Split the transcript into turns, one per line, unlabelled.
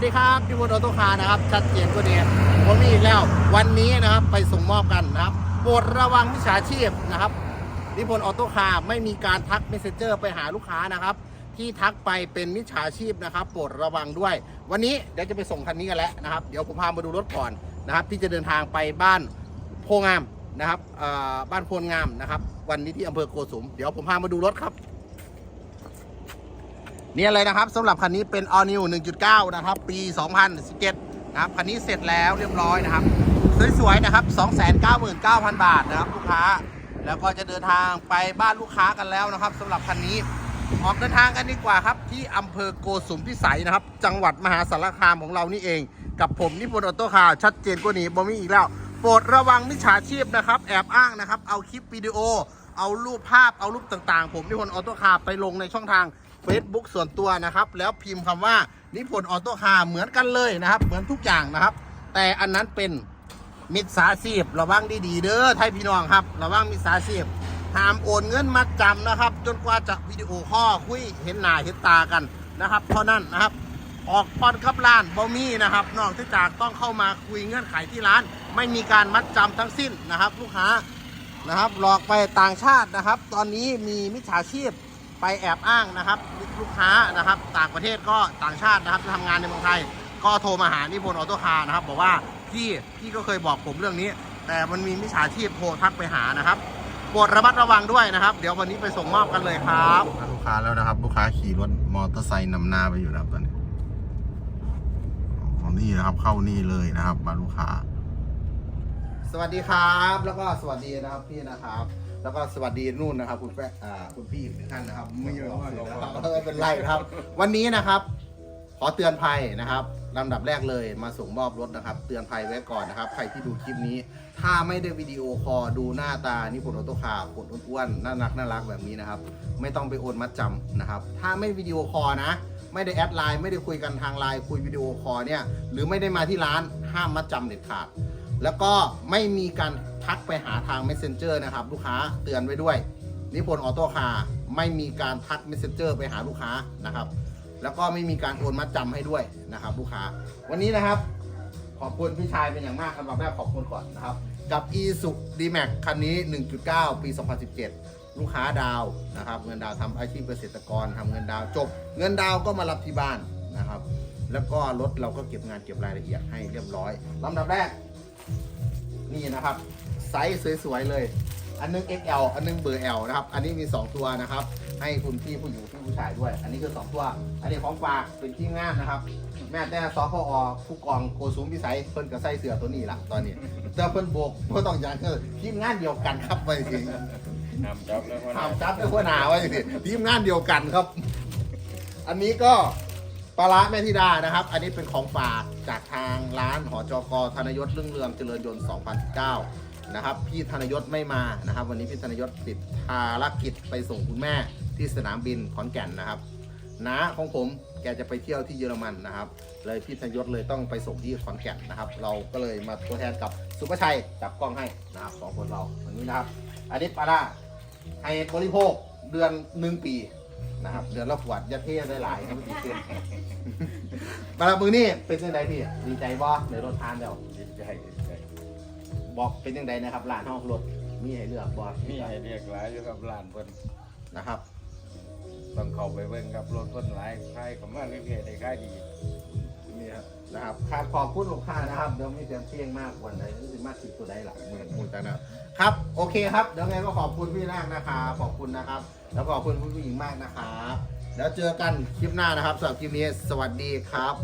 วัสดีครับพี่บุญออโต้คาร์นะครับ ชัดเจนกว่านี้ผมมีอีกแล้ว วันนี้นะครับไปส่งมอบกันนะครับโปรดระวังมิจฉาชีพนะครับนิพนธ์ออโต้คาร์ไม่มีการทักเมสเซนเจอร์ไปหาลูกค้านะครับ ที่ทักไปเป็นมิจฉาชีพนะครับโปรดระวังด้วย วันนี้เดี๋ยวจะไปส่งคันนี้กันแล้วนะครับ เดี๋ยวผมพามาดูรถก่อนนะครับ ที่จะเดินทางไปบ้านโพงามนะครับบ้านโพลงามนะครับ วันนี้ที่อำเภอโกสุม เดี๋ยวผมพามาดูรถครับ เนี่ยเลยนะครับสำหรับคันนี้เป็น All New 1.9 นะครับ ปี 2017 นะครับคันนี้เสร็จแล้วเรียบร้อยนะครับ สวยๆนะครับ 299,000 บาทนะครับลูกค้า แล้วก็จะเดินทางไปบ้านลูกค้ากันแล้วนะครับสำหรับคันนี้ออกเดินทางกันดีกว่าครับ ที่อำเภอโกสุมพิสัยนะครับ จังหวัดมหาสารคามของเรานี่เอง กับผมนิพนธ์ออโต้คาชัดเจนกว่านี้บ่มีอีกแล้วโปรดระวังมิจฉาชีพนะครับ แอบอ้างนะครับ เอาคลิปวิดีโอ เอารูปภาพเอารูปต่างๆ ผมนิพนธ์ออโต้คาร์ไปลงในช่องทาง Facebook ส่วนตัวนะครับ แล้วพิมพ์คำว่านิพนธ์ออโต้คาร์เหมือนกันเลยนะครับ เหมือนทุกอย่างนะครับ แต่อันนั้นเป็นมิจฉาชีพระวังดีๆเด้อไทยพี่น้องครับ ระวังมิจฉาชีพห้ามโอนเงินมาจำนะครับ จนกว่าจะวิดีโอคอลคุยเห็นหน้าเห็นตากันนะครับ เท่านั้นนะครับ ออกพอนกับร้านบอมี่นะครับ นอกจากต้องเข้ามาคุยเงื่อนไขที่ร้าน ไม่มีการมัดจำทั้งสิ้นนะครับ ลูกค้า นะครับ หลอกไปต่างชาตินะครับ ตอนนี้มีมิจฉาชีพไปแอบอ้างนะครับลูกค้านะครับ ต่างประเทศก็ต่างชาตินะครับที่ทำงานในเมืองไทย ก็โทรมาหานิพนธ์ออโต้คาร์นะครับ บอกว่าพี่พี่ก็เคยบอกผมเรื่องนี้ แต่มันมีมิจฉาชีพโทรทักไปหานะครับโปรดระมัดระวังด้วยนะครับ เดี๋ยววันนี้ไปส่งมอบกันเลยครับลูกค้าแล้วนะครับ ลูกค้าขี่รถมอเตอร์ไซค์นำหน้าไปอยู่นะครับตอนนี้ของนี่นะครับเข้านี่เลยนะครับมาลูกค้า สวัสดีครับ แล้วก็สวัสดีนะครับพี่นะครับ แล้วก็สวัสดีนู่นนะครับ คุณแฟอ่าคุณพี่อีกหนึ่งท่านนะครับไม่เยอะมากนะครับไม่เป็นไรครับ วันนี้นะครับ ขอเตือนภัยนะครับลำดับแรกเลยมาส่งมอบรถนะครับ เตือนภัยไว้ก่อนนะครับ ใครที่ดูคลิปนี้ ถ้าไม่ได้วิดีโอคอลดูหน้าตานิพนธ์ออโต้คาร์คนอ้วนๆน่ารักน่ารักแบบนี้นะครับ ไม่ต้องไปโอนมัดจำนะครับ ถ้าไม่วิดีโอคอลนะไม่ได้แอดไลน์ไม่ได้คุยกันทางไลน์คุยวิดีโอคอลเนี่ยหรือไม่ได้มาที่ร้านห้ามมัดจำเด็ดขาด แล้วก็ไม่มีการทักไปหาทาง Messenger นะครับ ลูกค้าเตือนไว้ด้วย นิพนธ์ออโต้คาร์ไม่มีการทัก Messenger ไปหาลูกค้านะครับ แล้วก็ไม่มีการโอนมัดจำให้ด้วยนะครับ ลูกค้า วันนี้นะครับ ขอบคุณพี่ชายเป็นอย่างมากครับรอบแรกขอบคุณก่อนนะครับ กับ e s u d m a x คันนี้ 1.9 ปี 2017 ลูกค้าดาวนะครับ เงินดาวทำอาชีพเกษตรกรทำเงินดาวจบ เงินดาวก็มารับที่บ้านนะครับ แล้วก็รถเราก็เก็บงานเก็บรายละเอียดให้เรียบร้อยลำดับแรก นี่นะครับไซส์สวยๆเลย อันนึง XL อันนึงเบอร์ L นะครับ อันนี้มี 2 ตัวนะครับ ให้คุณพี่ผู้หญิงพี่ผู้ชายด้วย อันนี้คือ 2 ตัว อันนี้ของฝากเป็นที่งานนะครับ แม่แต่สพอผู้กองโกสุมพิสัยเพิ่นก็ใส่เสื้อตัวนี้ละตอนนี้แต่เพิ่นโบกเพื่อต้องอย่างคือทีมงานเดียวกันครับไปสิ
นำจับแล้วก็
ถามจับด้วยหัวหน้าไว้สิทีมงานเดียวกันครับ อันนี้ก็ ปลาร้าแม่ธิดานะครับ อันนี้เป็นของฝากจากทางร้านหอจกธนยศเรื่องเรืองเจริญยนต์ 2019 นะครับ พี่ธนยศไม่มานะครับ วันนี้พี่ธนยศติดภารกิจไปส่งคุณแม่ที่สนามบินขอนแก่นนะครับน้าของผมแกจะไปเที่ยวที่เยอรมันนะครับ เลยพี่ธนยศเลยต้องไปส่งที่ขอนแก่นนะครับ เราก็เลยมาตัวแทนกับสุภชัยจับกล้องให้นะครับสองคนเราวันนี้นะครับ อันนี้ปลาร้าให้บริโภคเดือนหนึ่งปี นะครับเดือนละขวดอยาเทได้หลายครับพี่เพื่อนมาละมือนี่เป็นยังไงพี่ดีใจบ่ในรถทานเดียว
จิตใจจิตใจ
บอกเป็นยังไงนะครับร้านห้องรถมีให้เลือกบ่
มีให้เรียกหลายอยู่ครับร้านเพิ่น
นะครับ
ต้องเข้าไปเบิ่งครับรถเพิ่นหลายค่ายก็มาเรื่อยๆได้ค่ายดี
นี่ครับนะ ครับขอบคุณลูกค้านะครับเดี๋ยวมีเตรียมเที่ยงมากกวันไหนรู้สึกมากสิบตัวใดหลักหมื่นมูลกันนะครับโอเคครับเดี๋ยวไงก็ขอบคุณพี่นางนะครับขอบคุณนะครับ แล้วก็ขอบคุณผู้หญิงมากนะครับแล้วเจอกันคลิปหน้านะครับสำหรับคลิปนี้สวัสดีครับ